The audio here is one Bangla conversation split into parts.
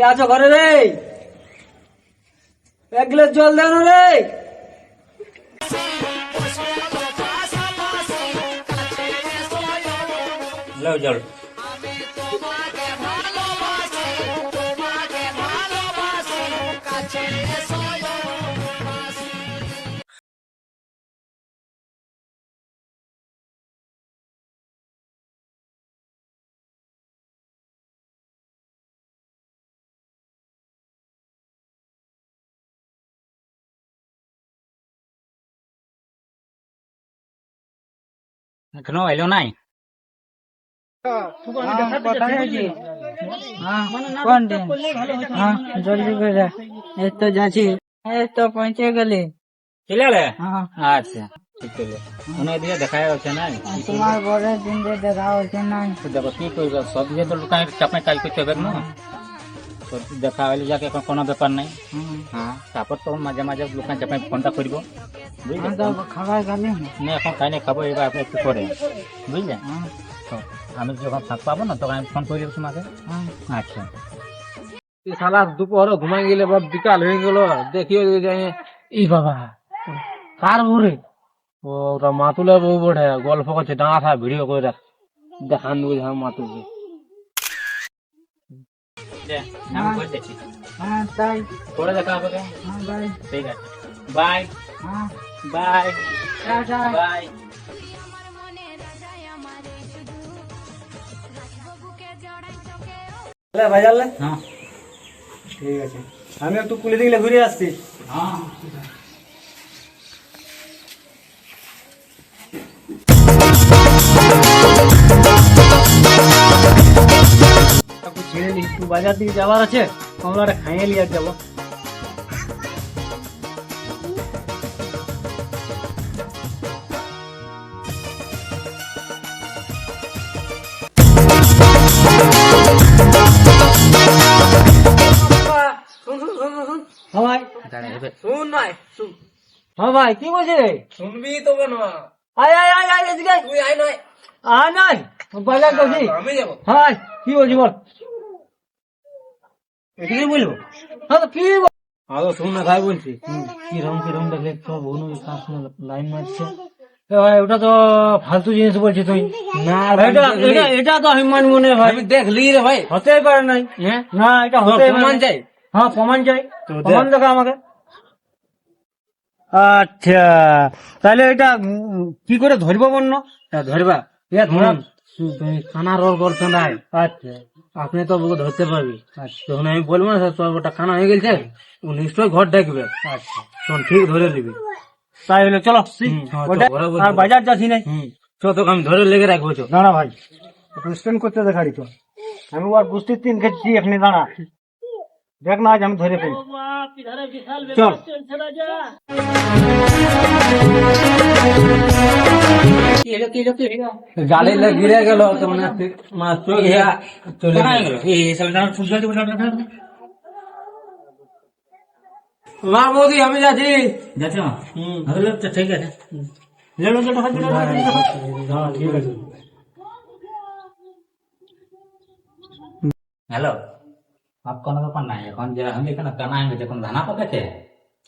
কে আছো ঘরে রে? এক গ্লাস জল দেন রে লো জল। এখনও এলো নাই? জলদি করে। এই তো যাচ্ছি। এই তো পৌঁছে গেলি। চলে এলে? হ্যাঁ। আচ্ছা ঠিক আছে। মনে দিয়ে দেখা যাচ্ছে না? তোমার বড় দিন দেখা হচ্ছে না। দেখো কি করবে? সব দিয়ে তো আপনার কাজ করতে হবে না? তো দেখা হলে যাকে এখন কোনো ব্যাপার নাই। হ্যাঁ তারপর তো মাঝে মাঝে লোকাই আপনার ফোনটা করব বুঝলে? খাবার না। এখন খাই নাই খাব এবার আপনি একটু করে বুঝলে? আমি যখন ফাঁক পাবো না তখন আমি ফোন করে দেবো তোমাকে আচ্ছা। সারা দুপুর ঘুমাই গেলে বা বিকাল হয়ে গেল দেখিও ই বাবা কার ঘুরে ও ওটা মাতুলে বউ বটে গল্প করছে থা ভিডিও করে দেখান বুঝে মাতুল যে, আমি করে হ্যাঁ তাই। করে দেখা হবে হ্যাঁ ভাই ঠিক আছে। বাই। হ্যাঁ। বাই। Tata bye. বাজারলে হ্যাঁ। ঠিক আছে। আমি একটু কুলে দিকে ঘুরে আসছি। হ্যাঁ নি একটু বাজার দিকে যাওয়ার আছে কমলাটা খাইয়ে নিয়ে যাব। ভাই কি বলছে শুনবি তো কেন? আয় আয় আয় আয় এদিকে তুই আয় নয়। আয় নয় বাজার করছি আমি যাব। হ্যাঁ কি বলছি বল? এদিকে বলব? হ্যাঁ কি আরও শুন না ভাই বলছি কিরম কিরম দেখলে সব অনু লাইন মারছে। ওটা তো ফালতু জিনিস বলছিস তুই। না এটা এটা তো আমি মানবো না ভাই। দেখলি রে ভাই। হতেই পারে নাই। হ্যাঁ? না এটা হতে প্রমাণ চাই? হ্যাঁ প্রমাণ চাই। প্রমাণ দেখা আমাকে। আচ্ছা তাহলে এটা কি করে ধরবো বন্য? ধরবা। খানার ওর করছ না আচ্ছা। আপনি তো ওকে ধরতে পারবি। আচ্ছা তখন আমি বলব না স্যার তোর ওটা খানা হয়ে গেছে ও নিশ্চয়ই ঘর ডাকবে আচ্ছা। তখন ঠিক ধরে নিবি। তাই হলে চলো ওটা আর বাজার যাচ্ছি নাই চো তোকে আমি ধরে লেগে রাখব চো দাঁড়া ভাই স্ট্যান্ড করতে দেখাড়ি তো। আমি আর বুঝতে তিন খেয়েছি এখানে দাঁড়া। দেখ না আজ আমি ধরে ফেলি। চল। গিরে গেল মানে মা বৌদি আমি যাচ্ছি ঠিক আছে হ্যালো কোনো ব্যাপার নাই এখন যে আমি এখানে কানা আমি যখন ধানা পাকাছে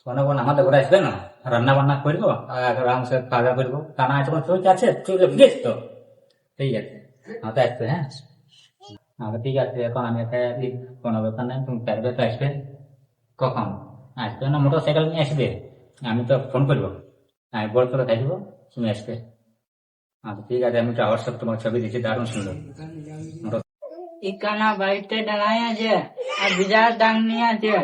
কোনো কোনো আমাদের ঘরে আসবে না? রান্না বান্না করব আর আরামসে খাওয়া দাওয়া করব। কানা যখন চলছে আছে? চলে গেছ তো। ঠিক আছে। তো আসবে হ্যাঁ? আচ্ছা ঠিক আছে এখন আমি একা আছি, কোনো ব্যাপার নাই তুমি পারবে তো আসবে। কখন? আসবে না মোটর সাইকেল নিয়ে আসবে। আমি তো ফোন করব। আমি বল করে থাকব তুমি আসবে। আচ্ছা ঠিক আছে আমি একটা হোয়াটসঅ্যাপ তোমার ছবি দিচ্ছি দারুণ সুন্দর। মোটর ইকানা বাড়িতে দাঁড়ায় আছে আর বিজার ডাং নিয়ে আছে।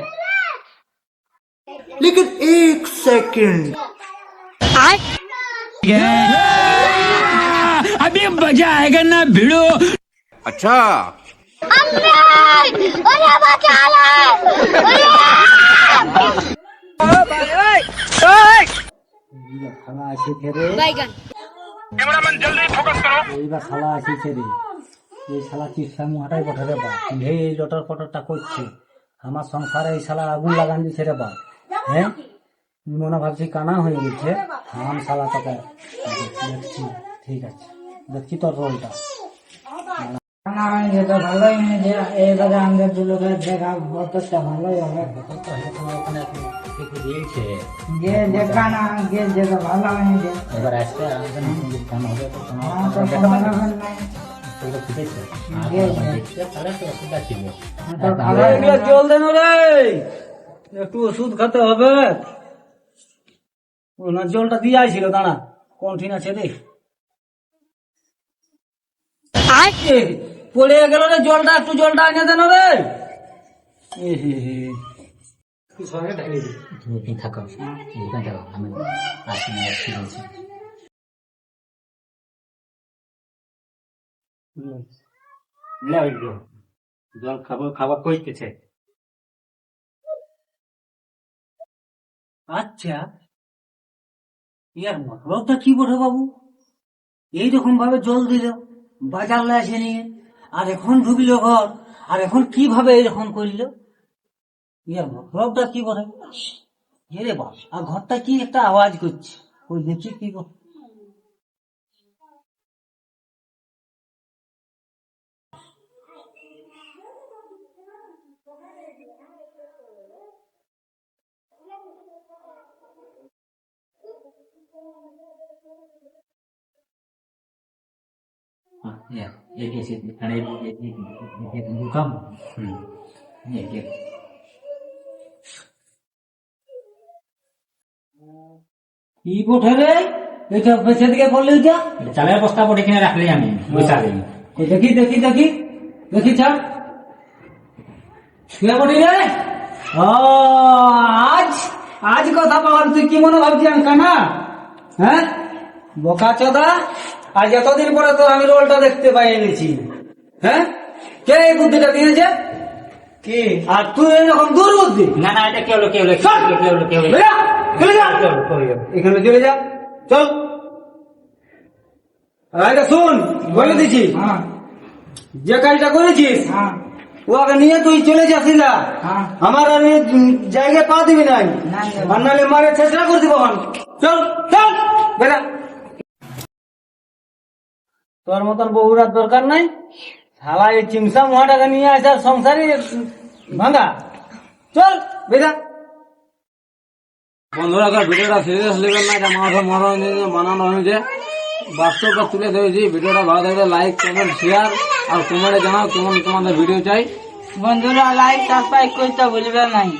খালা আছে ফেরে बैगन এইবার খালা আছে ফেরে এই শালা চিপসা মুহাটাই পঠারে বা এই লটর পটরটা করছে আমার সংসারে এই শালা আগুন লাগান দিচ্ছে রে বা হ্যাঁ? মনে ভাবছি কানা হয়ে গেছে। হাম শালা তোকে দেখছি। ঠিক আছে। দেখছি তোর রোলটা। কানা হয়েছে তো ভালোই হয়েছে। এইবারে আমাদের দু লোকের দেখা বতরটা ভালোই হবে। দেখে দিয়েছে যে দেখানা যে যেটা ভালো হয়েছে। এবার আমাদের হবে তো কোনো এগুলো জল দেন রে। একটু ওষুধ খেতে হবে। ওনার জলটা দিয়ে আইছিল দাঁড়া কোন ঠিক আছে রে পড়ে গেল রে জলটা একটু জলটা এনে দেন রে। থাকো। আমি জল। জল খাব খাবার কইতেছে। আচ্ছা। ইয়ার মতলবটা কি বটে বাবু? এইরকম ভাবে জল দিল, বাজার লাগে নিয়ে, আর এখন ঢুকলো ঘর, আর এখন কীভাবে এরকম করিল? ইয়ার মতলবটা কি বটে এ রে বাপ আর ঘরটা কি একটা আওয়াজ করছে? ওই দেখি কি Ya, ya ke situ. Karena ini ini ini bukan. Hmm. Ya, ya. কি বটে রে এটা পেছে দিকে করলে এটা চালের বস্তা পড়ে কিনে রাখলি আমি এই দেখি দেখি দেখি দেখি ছাড় শুয়ে পড়ি রে ও আজ আজ কথা বলার তুই কি মনে ভাবছি আমি কানা হ্যাঁ বোকা চোদা আজ এতদিন পরে তো আমি রোলটা দেখতে পাই এনেছি হ্যাঁ? কে এই বুদ্ধিটা দিয়েছে? কি? আর তুই এরকম দূর বুদ্ধি। না না এটা কে হলো কে হলো কে হলো কে হলো কে হলো? বেরা, চলে যা। এখানে চলে যা। চল। আরে শুন বলে দিছি হ্যাঁ। যে কাজটা করেছিস হ্যাঁ। ওকে নিয়ে তুই চলে যাস না। হ্যাঁ। আমার আর জায়গায় পা দিবি নাই। আর নাহলে মারে চেষ্টা করে দিব। চল চল। বেরা। তোর মতন বউরার দরকার নাই? শালা এই চিমসা মহাটাকে নিয়ে আসে আর সংসারে ভাঙা। চল বেরা বন্ধুরা ভিডিওটা সিরিয়াস নেবেন না এটা মানুষের মরণ বানানো হয়েছে। বাস্তবটা তুলে ধরেছি। ভিডিওটা ভালো লাগলে লাইক কমেন্ট শেয়ার আর কমেন্টে জানাও কেমন তোমাদের ভিডিও চাই। বন্ধুরা লাইক সাবস্ক্রাইব করতে ভুলবে নাই